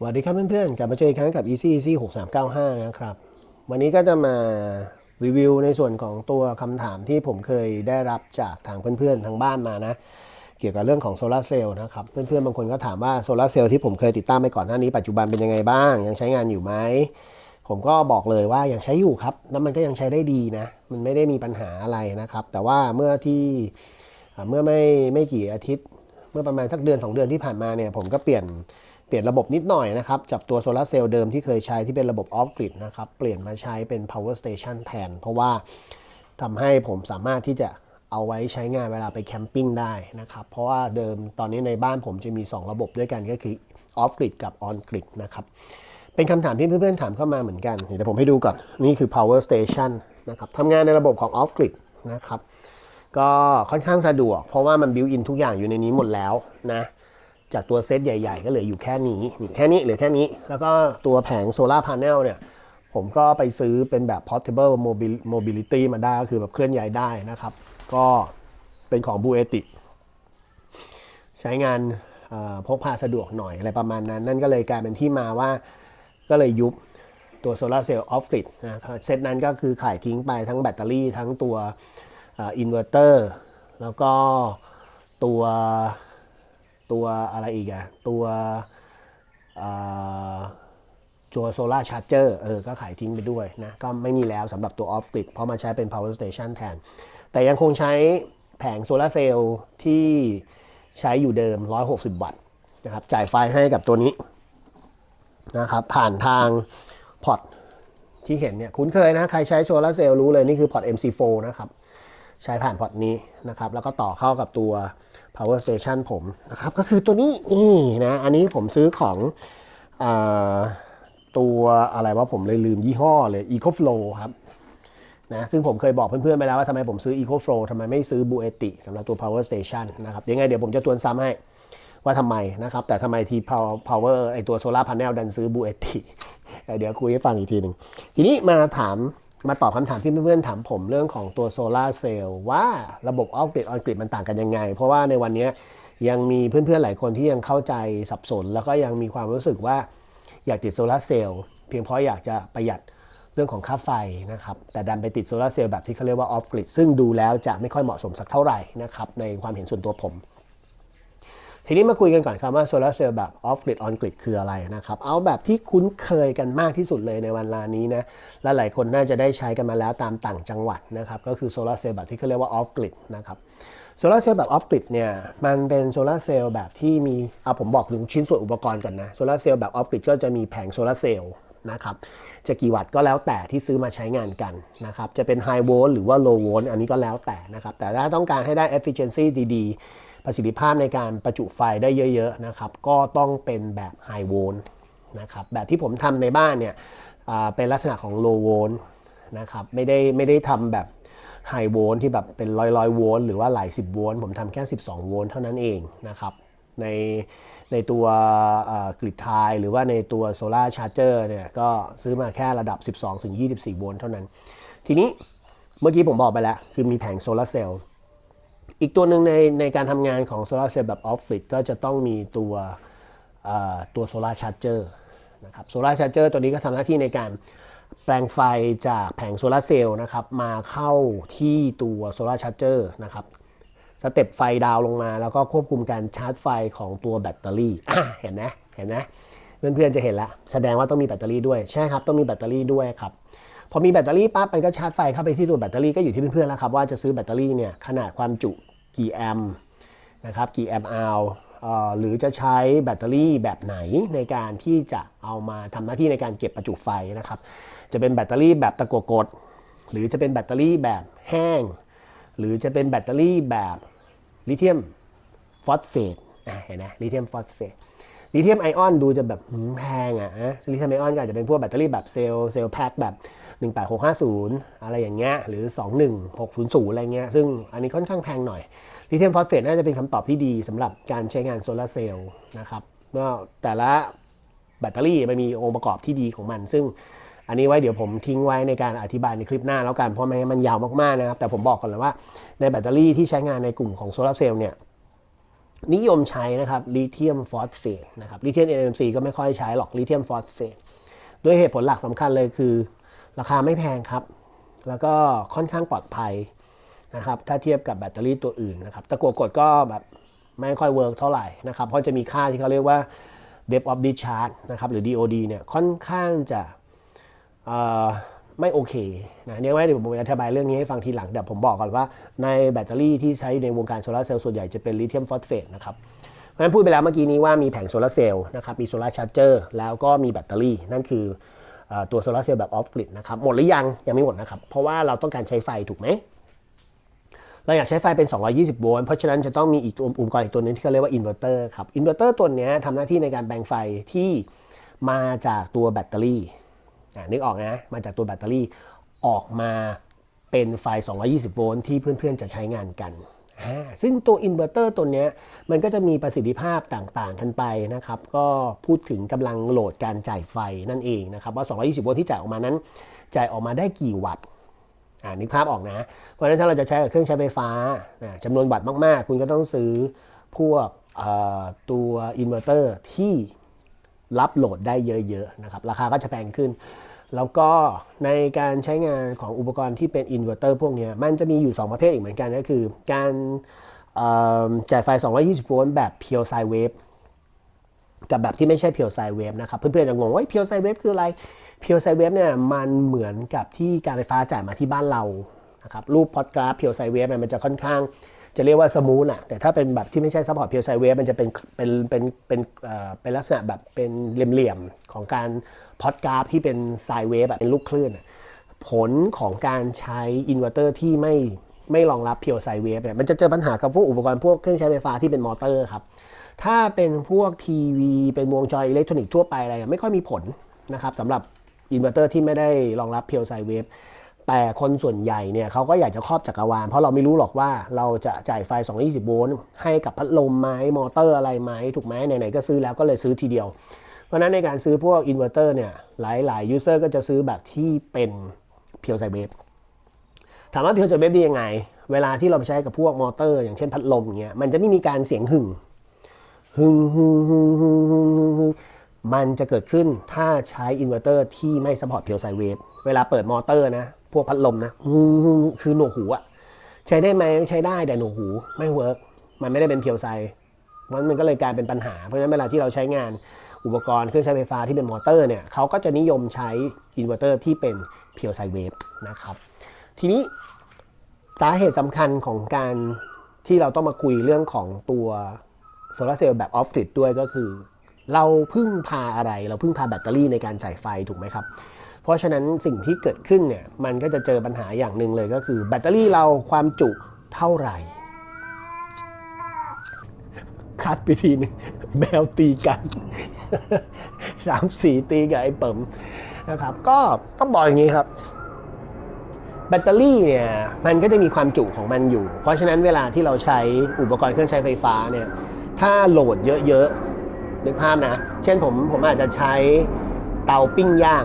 สวัสดีครับเพื่อนๆ กลับมาเจออีกครั้งกับ Easy Easy 6395 นะครับ วันนี้ก็จะมารีวิวในส่วนของตัวคำถามที่ผมเคยได้รับจากทางเพื่อนๆ ทางบ้านมานะ เกี่ยวกับเรื่องของโซลาร์เซลล์นะครับ เพื่อนๆ บางคนก็ถามว่าโซลาร์เซลล์ที่ผมเคยติดตั้งไปก่อนหน้านี้ปัจจุบันเป็นยังไงบ้าง ยังใช้งานอยู่ไหม ผมก็บอกเลยว่ายังใช้อยู่ครับ แล้วมันก็ยังใช้ได้ดีนะ มันไม่ได้มีปัญหาอะไรนะครับ แต่ว่าเมื่อที่เมื่อไม่ไม่กี่อาทิตย์ เมื่อประมาณสักเดือนสองเดือนที่ผ่านมาเนี่ยผมก็เปลี่ยน เปลี่ยนระบบนิดหน่อยนะครับจากตัวโซลาเซลล์เดิมที่เคยใช้ที่เป็นระบบออฟกริดนะครับเปลี่ยนมาใช้เป็น power station แทน เพราะว่าทำให้ผมสามารถที่จะเอาไว้ใช้งานเวลาไปแคมปิ้งได้นะครับ เพราะว่าเดิมตอนนี้ในบ้านผมจะมี 2 ระบบด้วยกันก็คือออฟกริดกับออนกริดนะครับ เป็นคำถามที่เพื่อนๆถามเข้ามาเหมือนกันเดี๋ยวผมให้ดูก่อน นี่คือ power station นะครับทำงานในระบบของ off grid นะครับ ก็ค่อนข้างสะดวก เพราะว่ามันบิวอินทุกอย่างอยู่ในนี้หมดแล้วนะ จากตัวเซตใหญ่ ๆ ก็เหลืออยู่แค่นี้นี่แค่นี้เหลือแค่นี้ แล้วก็ตัวแผงโซลาร์พาร์เนลเนี่ยผมก็ไปซื้อเป็นแบบ portable mobility มาได้ก็คือแบบเคลื่อนย้ายได้นะครับ ก็เป็นของบูเอติ ใช้งานพกพาสะดวกหน่อยอะไรประมาณนั้น นั่นก็เลยกลายเป็นที่มาว่าก็เลยยุบตัวโซลาร์เซลล์ออฟกริดนะเซตนั้นก็คือขายทิ้งไปทั้งแบตเตอรี่ทั้งตัวอินเวอร์เตอร์แล้วก็ตัว ตัวอะไรอีกอะตัวเอ่อตัวโซลาร์ชาร์เจอร์เออก็ขายทิ้งไปด้วยนะก็ไม่มีแล้วสำหรับตัวออฟกริดเพราะมาใช้เป็น power station แทน แต่ยังคงใช้แผงโซลาร์เซลล์ที่ใช้อยู่เดิม 160 วัตต์นะครับจ่ายไฟให้กับตัวนี้นะครับผ่านทางพอร์ตที่เห็นเนี่ยคุ้นเคยนะ ใครใช้โซลาร์เซลล์รู้เลย นี่คือพอร์ต MC4 นะครับ ใช้ผ่านพอร์ตนี้นะครับ แล้วก็ต่อเข้ากับตัว power station ผมนะครับ ก็คือตัวนี้นี่นะอันนี้ผมซื้อของอตัวอะไรว่าผมเลยลืมยี่ห้อเลย EcoFlow ครับนะซึ่งผมเคยบอกเพื่อนๆไปแล้วว่าทำไมผมซื้อ EcoFlow ทำไมไม่ซื้อ Bueti สำหรับตัว Power Station นะครับยังไงเดี๋ยวผมจะทวนซ้ำให้ว่าทำไมนะครับ แต่ทำไมที Power Power ไอตัว Solar Panel ดันซื้อ Bueti เดี๋ยวคุยให้ฟังอีกทีหนึ่งทีนี้มาถาม มาตอบคำถามที่เพื่อนๆถามผมเรื่องของตัว Solar Cell ว่าระบบ Off Grid On Grid มันต่างกันยังไง เพราะว่าในวันนี้ยังมีเพื่อนๆหลายคนที่ยังเข้าใจสับสน แล้วก็ยังมีความรู้สึกว่าอยากติดโซลาร์เซลล์เพียงเพราะอยากจะประหยัดเรื่องของค่าไฟนะครับ แต่ดันไปติดโซลาร์เซลล์แบบที่เขาเรียกว่าออฟกริดซึ่งดูแล้วจะไม่ค่อยเหมาะสมสักเท่าไหร่นะครับในความเห็นส่วนตัวผม ทีนี้มาคุยกันก่อนครับว่าโซลาร์เซลล์แบบออฟกริดออนกริดคืออะไรนะครับ เอาแบบที่คุ้นเคยกันมากที่สุดเลยในวันลานี้นะและหลายคนน่าจะได้ใช้กันมาแล้วตามต่างจังหวัดนะครับก็คือโซลาร์เซลล์แบบที่เขาเรียกว่าออฟกริดนะครับโซลาร์เซลล์แบบออฟกริดเนี่ยมันเป็นโซลาร์เซลล์แบบที่มีเอาผมบอกถึงชิ้นส่วนอุปกรณ์ก่อนนะโซลาร์เซลล์แบบออฟกริดก็จะมีแผงโซลาร์เซลล์นะครับจะกี่วัตต์ก็แล้วแต่ที่ซื้อมาใช้งานกันนะครับจะเป็นไฮโวลต์หรือว่าโลโวลต์อันนี้ก็แล้วแต่นะครับแต่ถ้าต้องการให้ได้ efficiency ดีๆ ประสิทธิภาพในการประจุไฟได้เยอะๆนะครับก็ต้องเป็นแบบไฮโวลต์นะครับแบบที่ผมทำในบ้านเนี่ยเป็นลักษณะของโลโวลต์นะครับไม่ได้ไม่ได้ทำแบบไฮโวลต์ที่แบบเป็นร้อยร้อยโวลต์หรือว่าหลาย10โวลต์ผมทำแค่ 12 โวลต์เท่านั้นเองนะครับในในตัวกริดไทหรือว่าในตัวโซลาร์ชาร์เจอร์เนี่ยก็ซื้อมาแค่ระดับ 12ถึง24 โวลต์เท่านั้น ทีนี้เมื่อกี้ผมบอกไปแล้ว คือมีแผงโซลาเซลล์ อีกตัวหนึ่งในในการทำงานของโซลาร์เซลล์แบบออฟฟิศก็จะต้องมีตัวตัวโซลาร์ชาร์เจอร์นะครับโซลาร์ชาร์เจอร์ตัวนี้ก็ทำหน้าที่ในการแปลงไฟจากแผงโซลาร์เซลล์นะครับมาเข้าที่ตัวโซลาร์ชาร์เจอร์นะครับสเต็ปไฟดาวน์ลงมาแล้วก็ควบคุมการชาร์จไฟของตัวแบตเตอรี่เห็นไหมเห็นไหมเพื่อนๆจะเห็นแล้วแสดงว่าต้องมีแบตเตอรี่ด้วยใช่ครับต้องมีแบตเตอรี่ด้วยครับพอมีแบตเตอรี่ปั๊บมันก็ชาร์จไฟเข้าไปที่ตัวแบตเตอรี่ก็อยู่ที่เพื่อนๆแล้วครับว่าจะซื้อแบตเตอรี่เนี่ยขนาดความจุ กี่แอมป์นะครับกี่แอมป์เอาหรือจะใช้แบตเตอรี่แบบไหนในการที่จะเอามาทำหน้าที่ในการเก็บประจุไฟนะครับ จะเป็นแบตเตอรี่แบบตะกั่วกด หรือจะเป็นแบตเตอรี่แบบแห้ง หรือจะเป็นแบตเตอรี่แบบลิเธียมฟอสเฟตเห็นไหมลิเธียมฟอสเฟต ลิเธียมไอออนดูจะแบบแพงอะนะลิเธียมไอออนก็อาจจะเป็นพวกแบตเตอรี่แบบเซลล์เซลล์แพ็คแบบ 18650 อะไรอย่างเงี้ยหรือ 21600 อะไรเงี้ยซึ่งอันนี้ค่อนข้างแพงหน่อยลิเธียมฟอสเฟตน่าจะเป็นคำตอบที่ดีสำหรับการใช้งานโซลาร์เซลล์นะครับเมื่อแต่ละแบตเตอรี่มันมีองค์ประกอบที่ดีของมัน ซึ่งอันนี้ไว้เดี๋ยวผมทิ้งไว้ในการอธิบายในคลิปหน้าแล้วกันเพราะไม่งั้นมันยาวมากๆนะครับแต่ผมบอกก่อนเลยว่าในแบตเตอรี่ที่ใช้งานในกลุ่มของโซลาร์เซลล์เนี่ย นิยมใช้นะครับลิเธียมฟอสเฟตนะครับลิเธียม NMC ก็ไม่ค่อยใช้หรอกลิเธียมฟอสเฟตด้วยเหตุผลหลักสำคัญเลยคือ ราคาไม่แพงครับ แล้วก็ค่อนข้างปลอดภัยนะครับถ้าเทียบกับแบตเตอรี่ตัวอื่นนะครับตะกัวกดก็แบบไม่ค่อยเวิร์กเท่าไหร่นะครับเพราะจะมีค่าที่เขาเรียกว่า depth of discharge นะครับหรือ DOD เนี่ยค่อนข้างจะ ไม่โอเคนะเนี่ยไว้เดี๋ยวผมจะอธิบายเรื่องนี้ให้ฟังทีหลังแต่ผมบอกก่อนว่าในแบตเตอรี่ที่ใช้ในวงการโซลาร์เซลล์ส่วนใหญ่จะเป็นลิเธียมฟอสเฟตนะครับเพราะฉะนั้นพูดไปแล้วเมื่อกี้นี้ว่ามีแผงโซลาร์เซลล์นะครับมีโซลาร์ชาร์เจอร์แล้วก็มีแบตเตอรี่ นั่นคืออตัวโซลาร์เซลล์แบบออฟกริดนะครับหมดหรือยังยังไม่หมดนะครับเพราะว่าเราต้องการใช้ไฟถูกไหมเราอยากใช้ไฟเป็น 220 โวลต์ เพราะฉะนั้นจะต้องมีอีกอุปกรณ์อีกตัวหนึงที่เขาเรียกว่าอินเวอร์เตอร์ครับ อินเวอร์เตอร์ตัวนี้ทำหน้าที่ในการแบ่งไฟที่มาจากตัวแบตเตอรี่ นึกออกนะ มาจากตัวแบตเตอรี่ออกมาเป็นไฟ 220 โวลต์ที่เพื่อนๆ จะใช้งานกัน ซึ่งตัวอินเวอร์เตอร์ตัวนี้มันก็จะมีประสิทธิภาพต่างๆ กันไปนะครับ ก็พูดถึงกำลังโหลดการจ่ายไฟนั่นเองนะครับ ว่า 220 โวลต์ที่จ่ายออกมานั้น จ่ายออกมาได้กี่วัตต์นึกภาพออกนะ เพราะฉะนั้นถ้าเราจะใช้กับเครื่องใช้ไฟฟ้าจำนวนวัตต์มากๆ คุณก็ต้องซื้อพวกตัวอินเวอร์เตอร์ที่รับโหลดได้เยอะๆนะครับ ราคาก็จะแพงขึ้น แล้วก็ในการใช้งานของอุปกรณ์ที่เป็นอินเวอร์เตอร์พวกนี้มันจะมีอยู่ 2 ประเภทอีกเหมือนกันก็คือ การจ่ายไฟ 220 โวลต์แบบเพียวไซเวฟกับแบบที่ไม่ใช่เพียวไซเวฟนะครับ เพื่อนๆจะงงว่าเพียวไซเวฟคืออะไรเพียวไซเวฟเนี่ยมันเหมือนกับที่การไฟฟ้าจ่ายมาที่บ้านเรานะครับรูปพอดกราฟเพียวไซเวฟเนี่ยมันจะค่อนข้างจะเรียกว่าสมูทอะแต่ถ้าเป็นแบบที่ไม่ใช่ซัพพอร์ตเพียวไซเวฟมันจะเป็นเป็นเป็นเป็นเอ่อเป็นลักษณะแบบเป็นเหลี่ยมๆของการ พอดกราฟที่เป็นไซเวฟแบบเป็นลูกคลื่น ผลของการใช้อินเวอร์เตอร์ที่ไม่ไม่รองรับเพียวไซเวฟเนี่ยมันจะเจอปัญหากับพวกอุปกรณ์พวกเครื่องใช้ไฟฟ้าที่เป็นมอเตอร์ครับ ถ้าเป็นพวกทีวีเป็นวงจรอิเล็กทรอนิกส์ทั่วไปอะไรไม่ค่อยมีผลนะครับสำหรับอินเวอร์เตอร์ที่ไม่ได้รองรับเพียวไซเวฟแต่คนส่วนใหญ่เนี่ยเขาก็อยากจะครอบจักรวาลเพราะเราไม่รู้หรอกว่าเราจะจ่ายไฟ 220 โวลต์ให้กับพัดลมไหมมอเตอร์อะไรไหมถูกไหมไหนๆก็ซื้อแล้วก็เลยซื้อทีเดียว เพราะนั้นในการซื้อพวกอินเวอร์เตอร์เนี่ยหลายๆยูเซอร์ก็จะซื้อแบบที่เป็นเพียวไซเวฟถามว่าเพียวไซเวฟดียังไง เวลาที่เราไปใช้กับพวกมอเตอร์ อย่างเช่นพัดลมเงี้ยมันจะไม่มีการเสียงหึ่งหึ่งหึ่งหึ่งหึ่งหึ่งหึ่งมันจะเกิดขึ้นถ้าใช้อินเวอร์เตอร์ที่ไม่สปอร์ตเพียวไซเวฟเวลาเปิดมอเตอร์นะ พวกพัดลมนะหึงหึงคือหนวกหูอะใช้ได้ไหมใช้ได้แต่หนวกหูไม่เวิร์กมันไม่ได้เป็นเพียวไซมันมันก็เลยกลายเป็นปัญหา เพราะฉะนั้นเวลาที่เราใช้งาน อุปกรณ์เครื่องใช้ไฟฟ้าที่เป็นมอเตอร์เนี่ยเขาก็จะนิยมใช้อินเวอร์เตอร์ที่เป็นเพียวไซเวฟนะครับ ทีนี้สาเหตุสำคัญของการที่เราต้องมาคุยเรื่องของตัวโซลาเซลล์แบบออฟกริดด้วยก็คือ เราพึ่งพาอะไร เราพึ่งพาแบตเตอรี่ในการจ่ายไฟถูกไหมครับ เพราะฉะนั้นสิ่งที่เกิดขึ้นเนี่ยมันก็จะเจอปัญหาอย่างหนึ่งเลยก็คือ แบตเตอรี่เราความจุเท่าไหร่ คัดไปทีนึงแมวตีกันสามสี่ตีกับไอ้เปิมนะครับ ก็ต้องบอกอย่างนี้ครับ แบตเตอรี่เนี่ยมันก็จะมีความจุของมันอยู่ เพราะฉะนั้นเวลาที่เราใช้อุปกรณ์เครื่องใช้ไฟฟ้าเนี่ย ถ้าโหลดเยอะๆนึกภาพนะ เช่นผมผมอาจจะใช้เตาปิ้งย่าง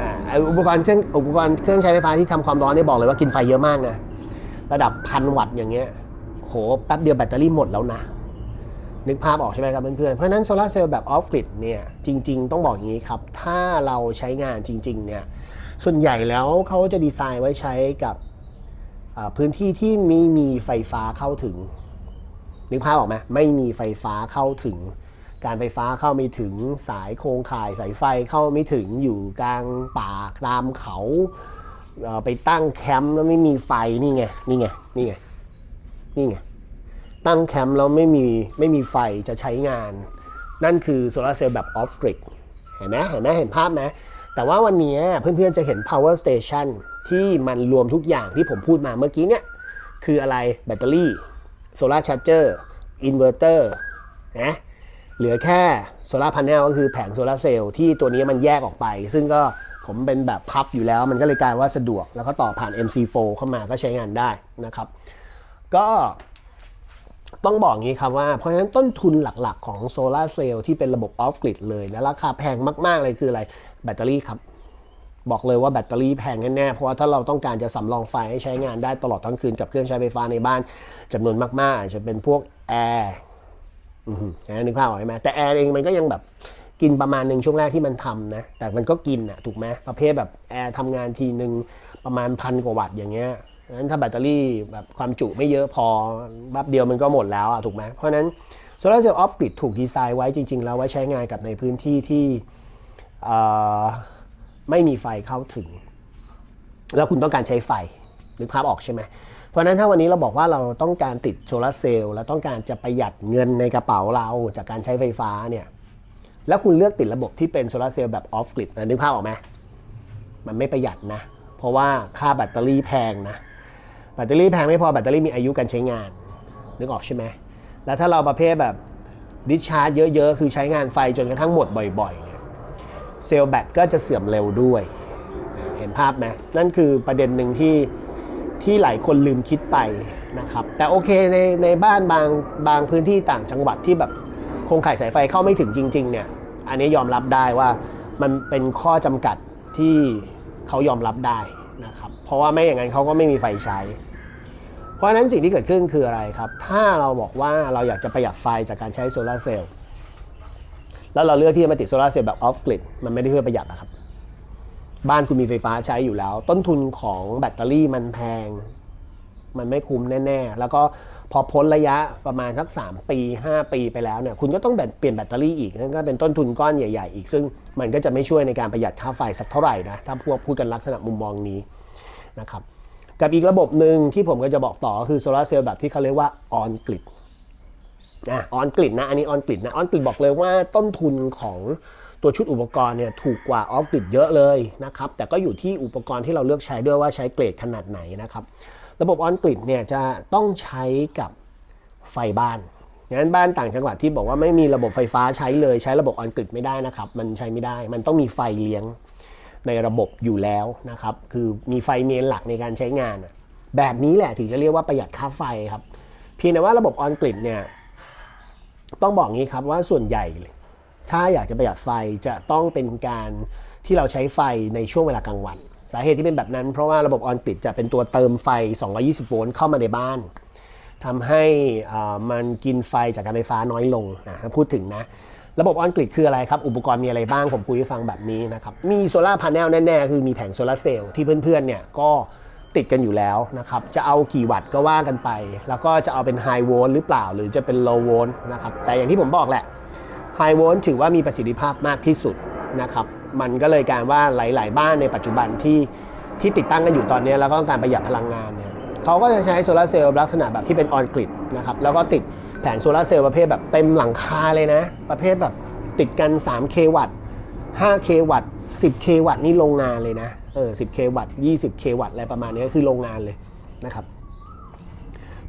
อ่าอุปกรณ์เครื่องอุปกรณ์เครื่องใช้ไฟฟ้าที่ทำความร้อนเนี่ยบอกเลยว่ากินไฟเยอะมากนะ ระดับพันวัตต์อย่างเงี้ยโหแป๊บเดียวแบตเตอรี่หมดแล้วนะ นึกภาพออกใช่ไหมครับเพื่อนๆ เพราะนั้นโซลาร์เซลล์แบบออฟกริดเนี่ยจริง ๆ ต้องบอกอย่างนี้ครับ ถ้าเราใช้งานจริงๆเนี่ยส่วนใหญ่แล้วเขาจะดีไซน์ไว้ใช้กับพื้นที่ที่ไม่มีไฟฟ้าเข้าถึง นึกภาพออกไหมไม่มีไฟฟ้าเข้าถึง การไฟฟ้าเข้าไม่ถึงสายโครงข่ายสายไฟเข้าไม่ถึงอยู่กลางป่าตามเขาไปตั้งแคมป์แล้วไม่มีไฟนี่ไงนี่ไงนี่ไงนี่ไง ตั้งแคมป์แล้วไม่มีไม่มีไฟจะใช้งาน นั่นคือโซลาร์เซลล์แบบออฟกริดเห็นไหมเห็นไหมเห็นภาพไหมแต่ว่าวันนี้เพื่อนๆจะเห็น power station ที่มันรวมทุกอย่างที่ผมพูดมาเมื่อกี้เนี่ยคืออะไรแบตเตอรี่โซลาร์ชาร์เจอร์อินเวอร์เตอร์นะเหลือแค่โซลาร์พาร์เนลก็คือแผงโซลาร์เซลล์ที่ตัวนี้มันแยกออกไป ซึ่งก็ผมเป็นแบบพับอยู่แล้ว มันก็เลยกลายว่าสะดวกแล้วก็ต่อผ่าน MC4 เข้ามาก็ใช้งานได้นะครับ ก็ ต้องบอกงี้ครับว่า เพราะฉะนั้นต้นทุนหลักๆ ของโซลาเซลล์ที่เป็นระบบออฟกริดเลยและราคาแพงมากๆเลยคืออะไรแบตเตอรี่ครับ บอกเลยว่าแบตเตอรี่แพงแน่ๆเพราะว่าถ้าเราต้องการจะสำรองไฟให้ใช้งานได้ตลอดทั้งคืนกับเครื่องใช้ไฟฟ้าในบ้านจำนวนมากๆอาจจะเป็นพวกแอร์อือหือนะนึกภาพออกไหมแต่แอร์เองมันก็ยังแบบกินประมาณหนึ่งช่วงแรกที่มันทำนะ แต่มันก็กินอะถูกไหมประเภทแบบแอร์ทำงานทีหนึ่งประมาณพันกว่าวัตต์อย่างเงี้ย งั้นถ้าแบตเตอรี่แบบความจุไม่เยอะพอแป๊บเดียวมันก็หมดแล้วอะถูกไหมเพราะนั้นโซลาร์เซลล์ออฟกริดถูกดีไซน์ไว้จริง ๆ แล้วไว้ใช้งานกับในพื้นที่ที่ไม่มีไฟเข้าถึง แล้วคุณต้องการใช้ไฟนึกภาพออกใช่ไหมเพราะนั้นถ้าวันนี้เราบอกว่าเราต้องการติดโซลาร์เซลล์แล้วต้องการจะประหยัดเงินในกระเป๋าเราจากการใช้ไฟฟ้าเนี่ยแล้วคุณเลือกติดระบบที่เป็นโซลาร์เซลล์แบบออฟกริดนึกภาพออกไหมมันไม่ประหยัดนะ เพราะว่าค่าแบตเตอรี่แพงนะ ตเตอรี่แพงไม่พอแบตเตอรี่มีอายุการใช้งาน นึกออกใช่ไหมแล้วถ้าเราประเภทแบบดิชาร์จเยอะ ๆ คือใช้งานไฟจนกระทั่งหมดบ่อยๆเนี่ยเซลล์แบตก็จะเสื่อมเร็วด้วย เห็นภาพไหมนั่นคือประเด็นหนึ่งที่ที่หลายคนลืมคิดไปนะครับ แต่โอเคในในบ้านบางบางพื้นที่ต่างจังหวัดที่แบบโครงข่ายสายไฟเข้าไม่ถึงจริงๆเนี่ย อันนี้ยอมรับได้ว่ามันเป็นข้อจำกัดที่เขายอมรับได้นะครับ เพราะว่าไม่อย่างนั้นเขาก็ไม่มีไฟใช้ เพราะฉะนั้นสิ่งที่เกิดขึ้นคืออะไรครับ ถ้าเราบอกว่าเราอยากจะประหยัดไฟจากการใช้โซลาร์เซลล์แล้วเราเลือกที่จะมาติดโซลาร์เซลล์แบบออฟกริดมันไม่ได้เพื่อประหยัดนะครับ บ้านคุณมีไฟฟ้าใช้อยู่แล้ว ต้นทุนของแบตเตอรี่มันแพง มันไม่คุ้มแน่ ๆ แล้วก็พอพ้นระยะประมาณสัก 3 ปี 5 ปีไปแล้วเนี่ยคุณก็ต้องแบบเปลี่ยนแบตเตอรี่อีกนั่นก็เป็นต้นทุนก้อนใหญ่ ๆ อีก ซึ่งมันก็จะไม่ช่วยในการประหยัดค่าไฟสักเท่าไหร่นะถ้าพวกพูดกันลักษณะมุมมองนี้นะครับ กับอีกระบบหนึ่งที่ผมก็จะบอกต่อคือโซลาเซลล์แบบที่เขาเรียกว่าออนกริดนะออนกริดนะอันนี้ออนกริดนะออนกริดบอกเลยว่าต้นทุนของตัวชุดอุปกรณ์เนี่ยถูกกว่าออฟกริดเยอะเลยนะครับแต่ก็อยู่ที่อุปกรณ์ที่เราเลือกใช้ด้วยว่าใช้เกรดขนาดไหนนะครับระบบออนกริดเนี่ยจะต้องใช้กับไฟบ้านงั้นบ้านต่างจังหวัดที่บอกว่าไม่มีระบบไฟฟ้าใช้เลยใช้ระบบออนกริดไม่ได้นะครับ มันใช้ไม่ได้ มันต้องมีไฟเลี้ยง ในระบบอยู่แล้วนะครับ คือมีไฟเมนหลักในการใช้งาน แบบนี้แหละถึงจะเรียกว่าประหยัดค่าไฟครับ เพียงแต่ว่าระบบออนกริดเนี่ยต้องบอกงี้ครับว่าส่วนใหญ่ ถ้าอยากจะประหยัดไฟจะต้องเป็นการที่เราใช้ไฟในช่วงเวลากลางวัน สาเหตุที่เป็นแบบนั้น เพราะว่าระบบออนกริดจะเป็นตัวเติมไฟ 220 โวลต์เข้ามาในบ้านทำให้มันกินไฟจากการไฟฟ้าน้อยลงอะพูดถึงนะ ระบบออนกริดคืออะไรครับ อุปกรณ์มีอะไรบ้าง ผมคุยให้ฟังแบบนี้นะครับ มีโซลาร์พาร์เนลแน่ ๆ คือมีแผงโซลาร์เซลล์ที่เพื่อนๆเนี่ยก็ติดกันอยู่แล้วนะครับ จะเอากี่วัตต์ก็ว่ากันไป แล้วก็จะเอาเป็นไฮโวลต์หรือเปล่า หรือจะเป็นโลโวลต์นะครับ แต่อย่างที่ผมบอกแหละไฮโวลต์ถือว่ามีประสิทธิภาพมากที่สุดนะครับ มันก็เลยการว่าหลาย ๆ บ้านในปัจจุบันที่ที่ติดตั้งกันอยู่ตอนนี้แล้วก็ต้องการประหยัดพลังงานเนี่ยเขาก็จะใช้โซลาร์เซลล์ลักษณะแบบที่เป็นออนกริดนะครับ แล้วก็ติด แผงโซลาร์เซลล์ประเภทแบบเต็มหลังคาเลยนะ ประเภทแบบติดกัน 3K วัตต์ 5K วัตต์ 10K วัตต์นี่โรงงานเลยนะ เออ 10K วัตต์ 20K วัตต์อะไรประมาณนี้ก็คือโรงงานเลยนะครับ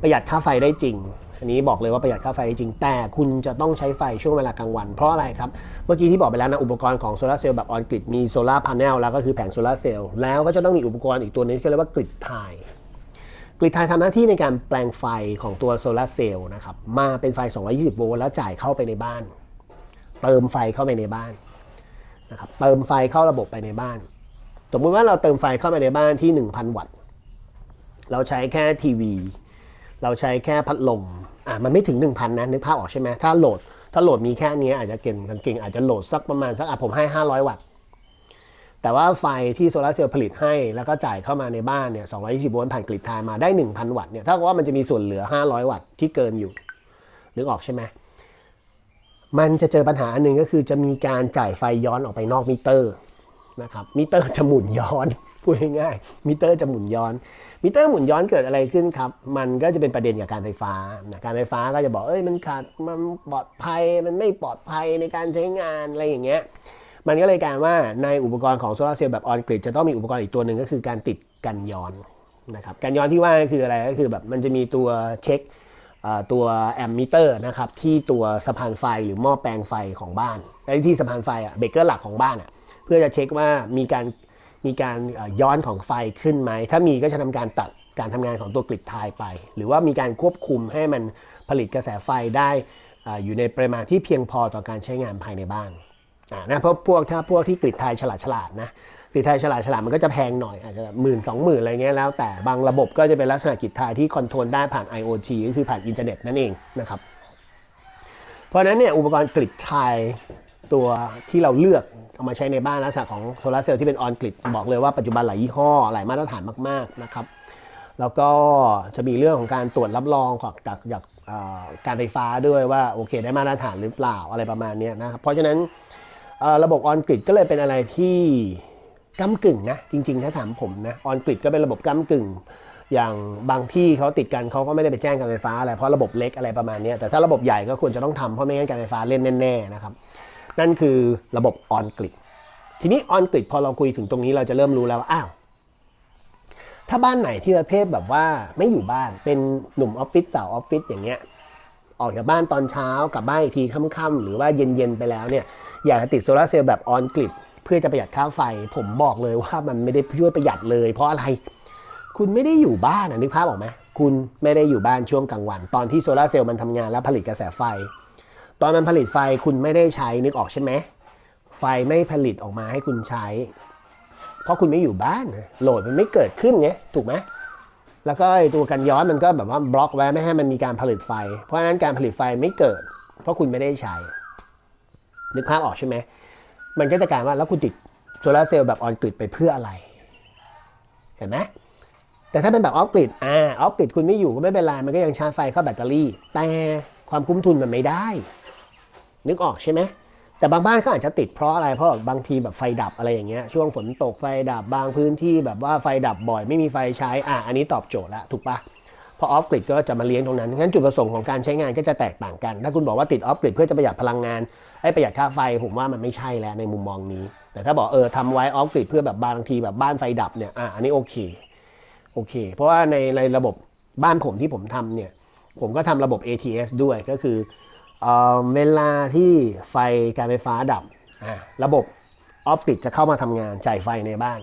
ประหยัดค่าไฟได้จริง อันนี้บอกเลยว่าประหยัดค่าไฟได้จริง แต่คุณจะต้องใช้ไฟช่วงเวลากลางวัน เพราะอะไรครับ เมื่อกี้ที่บอกไปแล้วนะ อุปกรณ์ของโซลาร์เซลล์แบบออนกริดมีโซลาร์พาร์เนลแล้วก็คือแผงโซลาร์เซลล์ แล้วก็จะต้องมีอุปกรณ์อีกตัวหนึงที่เรียกว่ากริดไทย กริดไทยทำหน้าที่ในการแปลงไฟของตัวโซลาร์เซลล์นะครับมาเป็นไฟ 220 โวลต์แล้วจ่ายเข้าไปในบ้าน เติมไฟเข้าไปในบ้านนะครับเติมไฟเข้าระบบไปในบ้าน สมมุติว่าเราเติมไฟเข้าไปในบ้านที่ 1,000 วัตต์ เราใช้แค่ทีวี เราใช้แค่พัดลมอะมันไม่ถึง 1,000 นะนึกภาพออกใช่ไหมถ้าโหลดถ้าโหลดมีแค่นี้อาจจะเก่งเก่งอาจจะโหลดสักประมาณสักอะผมให้ 500 วัตต์ แต่ว่าไฟที่โซลาเซลล์ผลิตให้ แล้วก็จ่ายเข้ามาในบ้านเนี่ย 220 โวลต์ผ่านกริดไทยมาได้ 1,000 วัตต์เนี่ยเท่ากับว่ามันจะมีส่วนเหลือ 500 วัตต์ที่เกินอยู่ นึกออกใช่ไหม มันจะเจอปัญหาอันหนึ่งก็คือจะมีการจ่ายไฟย้อนออกไปนอกมิเตอร์นะครับ มิเตอร์จะหมุนย้อน พูดง่ายๆ มิเตอร์จะหมุนย้อน มิเตอร์หมุนย้อนเกิดอะไรขึ้นครับ มันก็จะเป็นประเด็นกับการไฟฟ้านะการไฟฟ้าก็จะบอก เอ้ย มันขาด มันปลอดภัย มันไม่ปลอดภัยในการใช้งานอะไรอย่างเงี้ย มันก็เลยกลารว่าในอุปกรณ์ของโซลาร์เซลล์แบบออนกริดจะต้องมีอุปกรณ์อีกตัวหนึ่งก็คือการติดกันย้อนนะครับกันย้อนที่ว่าก็คืออะไรก็คือแบบมันจะมีตัวเช็คตัวแอมมิเตอร์นะครับที่ตัวสะพานไฟหรือหม้อแปลงไฟของบ้านไอ้ที่สะพานไฟอะเบรกเกอร์หลักของบ้านอะเพื่อจะเช็คว่ามีการมีการย้อนของไฟขึ้นไหม ถ้ามีก็จะทำการตัดการทำงานของตัวกริดไทยไป หรือว่ามีการควบคุมให้มันผลิตกระแสไฟได้อยู่ในปริมาณที่เพียงพอต่อการใช้งานภายในบ้าน นะเพราะพวกถ้าพวกที่กริดไทยฉลาดฉลาดนะกริดไทยฉลาดฉลาดมันก็จะแพงหน่อยอาจจะหมื่นสองหมื่นอะไรเงี้ยแล้วแต่บางระบบก็จะเป็นลักษณะกริดไทยที่คอนโทรลได้ผ่าน IoT ก็คือผ่านอินเทอร์เน็ตนั่นเองนะครับเพราะนั้นเนี่ยอุปกรณ์กริดไทยตัวที่เราเลือกเอามาใช้ในบ้านลักษณะของโซลาร์เซลล์ที่เป็นออนกริดบอกเลยว่าปัจจุบันหลายยี่ห้อหลายมาตรฐานมากๆนะครับแล้วก็จะมีเรื่องของการตรวจรับรองจากจากการไฟฟ้าด้วยว่าโอเคได้มาตรฐานหรือเปล่าอะไรประมาณนี้นะครับเพราะฉะนั้น ระบบออนกริดก็เลยเป็นอะไรที่ก้ากึ่งนะ จริง ๆ ถ้าถามผมนะออนกริดก็เป็นระบบก้ากึ่ง อย่างบางที่เขาติดกันเขาก็ไม่ได้ไปแจ้งการไฟฟ้าอะไรเพราะระบบเล็กอะไรประมาณนี้แต่ถ้าระบบใหญ่ก็ควรจะต้องทำเพราะไม่งั้นการไฟฟ้าเล่นแน่ๆนะครับนั่นคือระบบออนกริดทีนี้ออนกริดพอเราคุยถึงตรงนี้เราจะเริ่มรู้แล้วว่าอ้าวถ้าบ้านไหนที่ประเภทแบบว่าไม่อยู่บ้านเป็นหนุ่มออฟฟิศสาวออฟฟิศอย่างเงี้ยออกจากบ้านตอนเช้ากลับบ้านอีกทีค่ำๆหรือว่าเย็นๆไปแล้วเนี่ย อยากจะติดโซลาร์เซลล์แบบออนกริดเพื่อจะประหยัดค่าไฟ ผมบอกเลยว่ามันไม่ได้ช่วยประหยัดเลย เพราะอะไร คุณไม่ได้อยู่บ้านนึกภาพออกไหมคุณไม่ได้อยู่บ้านช่วงกลางวัน ตอนที่โซลาร์เซลล์มันทำงานแล้วผลิตกระแสไฟ ตอนมันผลิตไฟคุณไม่ได้ใช้นึกออกใช่ไหมไฟไม่ผลิตออกมาให้คุณใช้ เพราะคุณไม่อยู่บ้านโหลดมันไม่เกิดขึ้นไงถูกไหมแล้วก็ตัวกันย้อนมันก็แบบว่าบล็อกไว้ไม่ให้มันมีการผลิตไฟ เพราะฉะนั้นการผลิตไฟไม่เกิด เพราะคุณไม่ได้ใช้ นึกภาพออกใช่ไหม มันก็จะกลายว่าแล้วคุณติดโซลาเซลล์แบบออนกริดไปเพื่ออะไร เห็นไหมแต่ถ้าเป็นแบบออฟกริดอ่าออฟกริดคุณไม่อยู่ก็ไม่เป็นไรมันก็ยังชาร์จไฟเข้าแบตเตอรี่ แต่ความคุ้มทุนมันไม่ได้ นึกออกใช่ไหมแต่บางบ้านเขาอาจจะติดเพราะอะไร เพราะบางทีแบบไฟดับอะไรอย่างเงี้ย ช่วงฝนตกไฟดับบางพื้นที่แบบว่าไฟดับบ่อยไม่มีไฟใช้ อะ อันนี้ตอบโจทย์ล้วถูกปะเพราะออฟกริดก็จะมาเลี้ยงตรงนั้น งั้นจุดประสงค์ของการใช้งานก็จะแตกต่างกัน ถ้าคุณบอกว่าติดออฟกริดเพื่อจะประหยัดพลังงาน ให้ประหยัดค่าไฟผมว่ามันไม่ใช่แล้วในมุมมองนี้ แต่ถ้าบอกเออทำไว้ออฟกริดเพื่อแบบบางทีแบบบ้านไฟดับเนี่ยอะอันนี้โอเคโอเค เพราะว่าในในระบบบ้านผมที่ผมทำเนี่ยผมก็ทำระบบ ATS ด้วยก็คือเอ่อเวลาที่ไฟการไฟฟ้าดับอะระบบออฟฟิศจะเข้ามาทำงานจ่ายไฟในบ้าน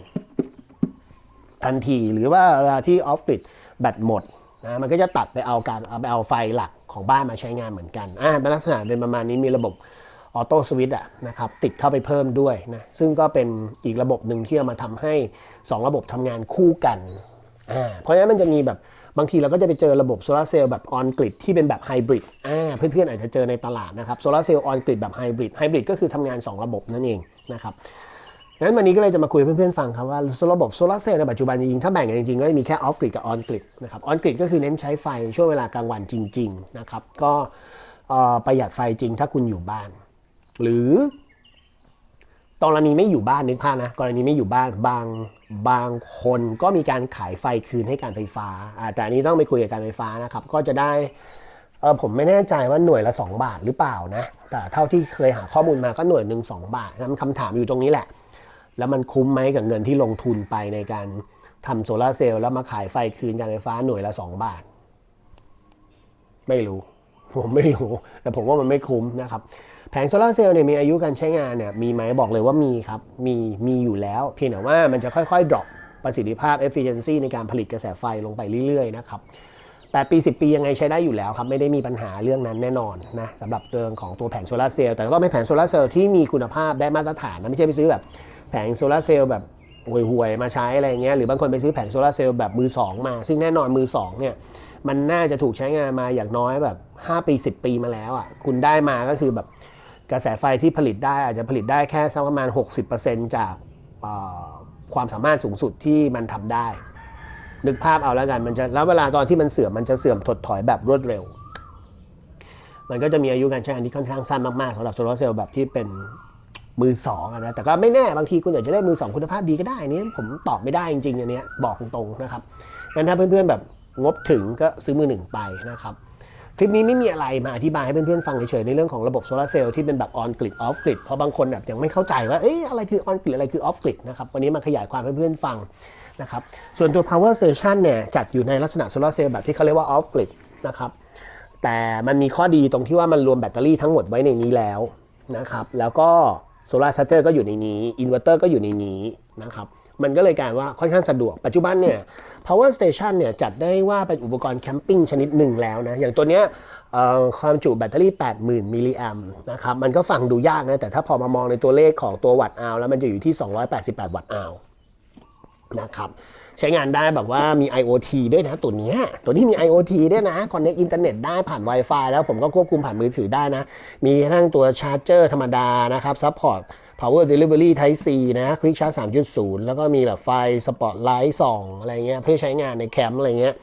ทันทีหรือว่าเวลาที่ออฟฟิศแบตหมดนะมันก็จะตัดไปเอาการเอาไปเอาไฟหลักของบ้านมาใช้งานเหมือนกันอ่าเป็นลักษณะเป็นประมาณนี้มีระบบ ออโต้สวิตช์นะครับติดเข้าไปเพิ่มด้วยนะซึ่งก็เป็นอีกระบบหนึ่งที่เอามาทำให้ 2 ระบบทำงานคู่กันอ่าเพราะฉะนั้นมันจะมีแบบบางทีเราก็จะไปเจอระบบโซลาร์เซลล์แบบออนกริดที่เป็นแบบไฮบริดอ่าเพื่อนๆอาจจะเจอในตลาดนะครับโซลาร์เซลล์ออนกริดแบบไฮบริดไฮบริดก็คือทำงาน 2 ระบบนั่นเองนะครับงั้นวันนี้ก็เลยจะมาคุยเพื่อนๆฟังครับว่าระบบโซลาร์เซลล์ในปัจจุบันจริงๆ ถ้าแบ่งกันจริงๆ ก็จะมีแค่ออฟกริดกับออนกริดนะครับออนกริดก็คือเน้นใช้ไฟช่วงเวลากลางวันจริง ๆ นะครับ ก็ประหยัดไฟจริงถ้าคุณอยู่บ้าน หรือตกรณีไม่อยู่บ้านนึกภาพนะกรณีไม่อยู่บ้านบางบางคนก็มีการขายไฟคืนให้การไฟฟ้าแต่อันนี้ต้องไปคุยกับการไฟฟ้านะครับ ก็จะได้เออผมไม่แน่ใจว่าหน่วยละ 2 บาทหรือเปล่านะ แต่เท่าที่เคยหาข้อมูลมาก็หน่วยหนึ่งสบาทนะคำถามอยู่ตรงนี้แหละ แล้วมันคุ้มไหมกับเงินที่ลงทุนไปในการทำโซลาร์เซลล์แล้วมาขายไฟคืนการไฟฟ้าหน่วยละ 2 บาท ไม่รู้ ผมไม่รู้ แต่ผมว่ามันไม่คุ้มนะครับ แผงโซลาร์เซลล์เนี่ยมีอายุการใช้งานเนี่ยมีไหมบอกเลยว่ามีครับ มีมีอยู่แล้ว เพียงแต่ว่ามันจะค่อยๆ drop ประสิทธิภาพ efficiency ในการผลิตกระแสไฟลงไปเรื่อยๆนะครับ8ปี 10 ปียังไงใช้ได้อยู่แล้วครับ ไม่ได้มีปัญหาเรื่องนั้นแน่นอนนะสำหรับเรื่องของตัวแผงโซลาร์เซลล์แต่ก็ต้องเป็นแผงโซลาร์เซลล์ที่มีคุณภาพได้มาตรฐานนะไม่ใช่ไปซื้อแบบแผงโซลาร์เซลล์แบบห่วยๆมาใช้อะไรเงี้ยหรือบางคนไปซื้อแผงโซลาร์เซลล์แบบมือ 2 มา ซึ่งแน่นอนมือ2เนี่ยมันน่าจะถูกใช้งานมาอย่างน้อยแบบ 5 ปี 10 ปีมาแล้วอะคุณได้มาก็คือแบบ กระแสไฟที่ผลิตได้อาจจะผลิตได้แค่สักประมาณ 60%จากเอ่อความสามารถสูงสุดที่มันทำได้ นึกภาพเอาแล้วกันมันจะแล้วเวลาตอนที่มันเสื่อมมันจะเสื่อมถดถอยแบบรวดเร็ว มันก็จะมีอายุการใช้งานที่ค่อนข้างสั้นมากๆสำหรับโซลาร์เซลล์แบบที่เป็นมือสองนะแต่ก็ไม่แน่บางทีคุณอยากจะได้มือสองคุณภาพดีก็ได้นี้ผมตอบไม่ได้จริงๆอันนี้บอกตรงๆนะครับงั้นถ้าเพื่อนๆแบบงบถึงก็ซื้อมือหนึ่งไปนะครับ คลิปนี้ไม่มีอะไรมาอธิบายให้เพื่อนๆฟังเฉยๆในเรื่องของระบบโซลาร์เซลล์ที่เป็นแบบออนกริดออฟกริดเพราะบางคนแบบยังไม่เข้าใจว่าเอ๊ะอะไรคือออนกริดอะไรคือออฟกริดนะครับวันนี้มาขยายความให้เพื่อนๆฟังนะครับส่วนตัว power station เนี่ยจัดอยู่ในลักษณะโซลาร์เซลล์แบบที่เขาเรียกว่าออฟกริดนะครับแต่มันมีข้อดีตรงที่ว่ามันรวมแบตเตอรี่ทั้งหมดไว้ในนี้แล้วนะครับแล้วก็โซลาร์ชาร์เจอร์ก็อยู่ในนี้อินเวอร์เตอร์ก็อยู่ในนี้นะครับ มันก็เลยกลายว่าค่อนข้างสะดวก ปัจจุบันเนี่ย power station เนี่ยจัดได้ว่าเป็นอุปกรณ์แคมปิ้งชนิดหนึ่งแล้วนะ อย่างตัวเนี้ยความจุแบตเตอรี่ 80,000 มิลลิแอมป์นะครับ มันก็ฟังดูยากนะ แต่ถ้าพอมามองในตัวเลขของตัววัตต์อาวแล้วมันจะอยู่ที่ 288 วัตต์อาวนะครับใช้งานได้แบบว่ามี IoT ด้วยนะตัวเนี้ยตัวนี้มี IoT ด้วยนะ Connect อินเทอร์เน็ตได้ผ่าน Wi-Fi แล้วผมก็ควบคุมผ่านมือถือได้นะ มีทั้งตัวชาร์จเจอร์ธรรมดานะครับ Support Power Delivery Type C นะ Quick Charge 3.0 แล้วก็มีแบบไฟ Spotlight สองอะไรเงี้ยเพื่อใช้งานในแคมป์อะไรเงี้ย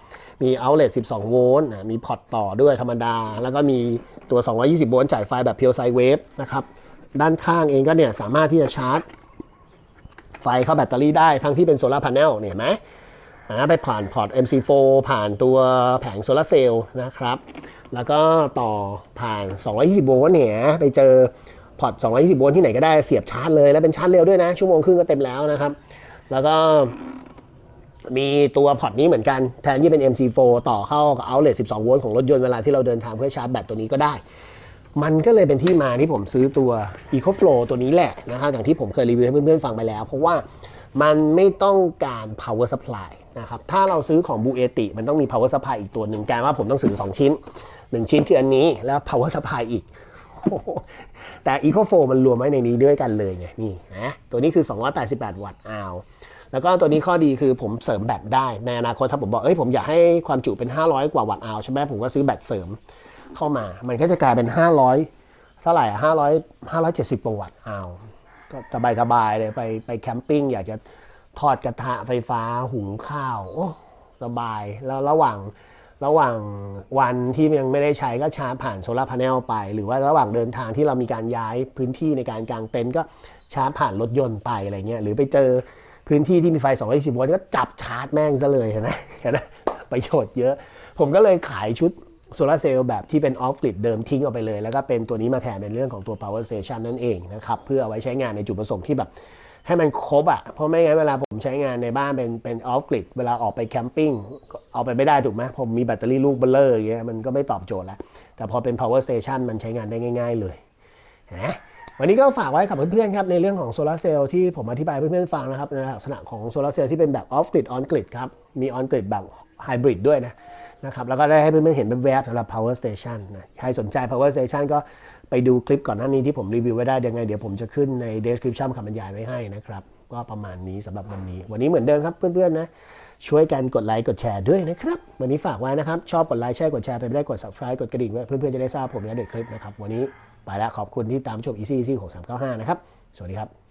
มี outlet 12 โวลต์นะมีพอร์ตต่อด้วยธรรมดา แล้วก็มีตัว 220 โวลต์จ่ายไฟแบบ Pure Sine Wave นะครับ ด้านข้างเองก็เนี่ยสามารถที่จะชาร์จ ไฟเข้าแบตเตอรี่ได้ทั้งที่เป็นโซลาร์พาร์เนลเนี่ยเห็นไหมอ่าไปผ่านพอร์ต MC4 ผ่านตัวแผงโซลาร์เซลล์นะครับ แล้วก็ต่อผ่าน 220 โวลต์เนี่ยไปเจอ พอร์ต220 โวลต์ที่ไหนก็ได้เสียบชาร์จเลยแล้วเป็นชาร์จเร็วด้วยนะ ชั่วโมงครึ่งก็เต็มแล้วนะครับ แล้วก็มีตัวพอร์ตนี้เหมือนกัน แทนที่เป็น MC4 ต่อเข้ากับ outlet 12 โวลต์ของรถยนต์เวลาที่เราเดินทางเพื่อชาร์จแบตตัวนี้ก็ได้ มันก็เลยเป็นที่มาที่ผมซื้อตัว EcoFlow ตัวนี้แหละนะครับอย่างที่ผมเคยรีวิวให้เพื่อนๆฟังไปแล้ว เพราะว่ามันไม่ต้องการ power supply นะครับ ถ้าเราซื้อของ b u e t i มันต้องมี power supply อีกตัวหนึ่งการว่าผมต้องซื้อ 2 ชิ้น 1 ชิ้นคืออันนี้แล้ว power supply อีก แต่ EcoFo มันรวมไว้ในนี้ด้วยกันเลยไงนี่นะตัวนี้คือ 288 วัตต์อาวแล้วก็ตัวนี้ข้อดีคือผมเสริมแบตได้ ในอนาคตถ้าผมบอกเอ้ยผมอยากให้ความจุเป็น 500 กว่าวัตต์อาวใช่ไหมผมก็ซื้อแบตเสริมเข้ามา มันก็จะกลายเป็น 500 เท่าไหร่อะ500 570กว่าวัตต์อาวก็สบายสบายเลยไปไปแคมปิ้งอยากจะทอดกระทะไฟฟ้าหุงข้าวโอ้สบายแล้วระหว่าง ระหว่างวันที่ยังไม่ได้ใช้ก็ชาร์จผ่านโซลาร์พาร์เนลไป หรือว่าระหว่างเดินทางที่เรามีการย้ายพื้นที่ในการกางเต็นท์ก็ชาร์จผ่านรถยนต์ไปอะไรเงี้ยหรือไปเจอพื้นที่ที่มีไฟ 220 โวลต์ก็จับชาร์จแม่งซะเลยเห็นไหมเห็นไหมประโยชน์เยอะ ผมก็เลยขายชุดโซลาร์เซลล์แบบที่เป็นออฟกริดเดิมทิ้งออกไปเลย แล้วก็เป็นตัวนี้มาแทนเป็นเรื่องของตัว power station นั่นเองนะครับ เพื่อเอาไว้ใช้งานในจุดประสงค์ที่แบบให้มันครบอะ เพราะไม่งั้นเวลาผมใช้งานในบ้านเป็นเป็นออฟกริดเวลาออกไปแคมปิ้ง เอาไปไม่ได้ถูกไหมผมมีแบตเตอรี่ลูกเบลเลอร์อย่างเงี้ยมันก็ไม่ตอบโจทย์แล้ว แต่พอเป็น power station มันใช้งานได้ง่าย ๆ เลยนะวันนี้ก็ฝากไว้กับเพื่อนๆครับในเรื่องของโซลาร์เซลล์ที่ผมอธิบายเพื่อนๆฟังนะครับในลักษณะของโซลาร์เซลล์ที่เป็นแบบออฟกริดออนกริดครับมีออนกริดแบบไฮบริดด้วยนะนะครับแล้วก็ได้ให้เพื่อนๆเห็นเป็นแวบๆสำหรับ power station นะใครสนใจ power station ก็ไปดูคลิปก่อนหน้านี้ที่ผมรีวิวไว้ได้ยังไง เดี๋ยวผมจะขึ้นใน description คำบรรยายไว้ให้นะครับก็ประมาณนี้สำหรับวันนี้ วันนี้เหมือนเดิมครับเพื่อนๆนะ ช่วยกันกดไลค์กดแชร์ด้วยนะครับ วันนี้ฝากไว้นะครับ ชอบกดไลค์แชร์กดแชร์ไปไม่ได้กด subscribe กดกระดิ่งไว้เพื่อนๆจะได้ทราบผมและเด็กคลิปนะครับวันนี้ไปแล้วขอบคุณที่ตามชม easy easy ของ395 นะครับ สวัสดีครับ